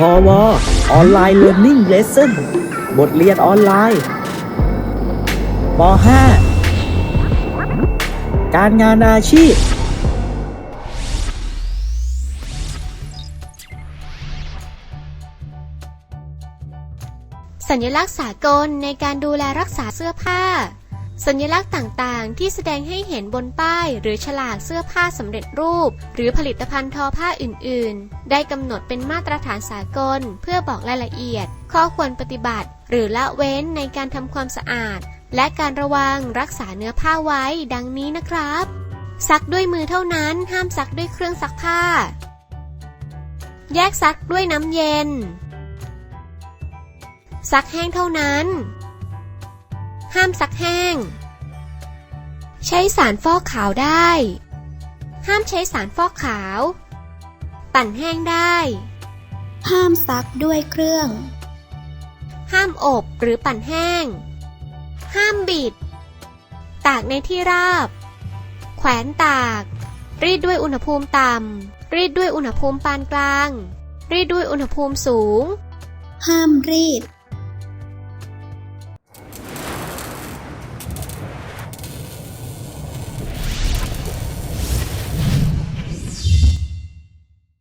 พอวออนไลน์เรียน i ิ g เลส s o n บทเรียนออนไลน์ป .5 การงานอาชีพ สัญลักษณ์สากลในการดูแลรักษาเสื้อผ้า สัญลักษณ์ต่างๆ ที่แสดงให้เห็นบนป้าย หรือฉลากเสื้อผ้าสำเร็จรูป หรือผลิตภัณฑ์ทอผ้าอื่นๆ ได้กำหนดเป็นมาตรฐานสากล เพื่อบอกรายละเอียด ข้อควรปฏิบัติ หรือละเว้นในการทำความสะอาด และการระวังรักษาเนื้อผ้าไว้ดังนี้นะครับ ซักด้วยมือเท่านั้นห้ามซักด้วยเครื่องซักผ้า แยกซักด้วยน้ำเย็น ซักแห้งเท่านั้นามซักแห้ง ใช้สารฟอกขาวได้ ห้ามใช้สารฟอกขาว ปั่นแห้งได้ ห้ามซักด้วยเครื่อง ห้ามอบหรือปั่นแห้ง ห้ามบิด ตากในที่ราบ แขวนตาก รีดด้วยอุณหภูมิต่ำ รีดด้วยอุณหภูมิปานกลาง รีดด้วยอุณหภูมิสูง ห้ามรีด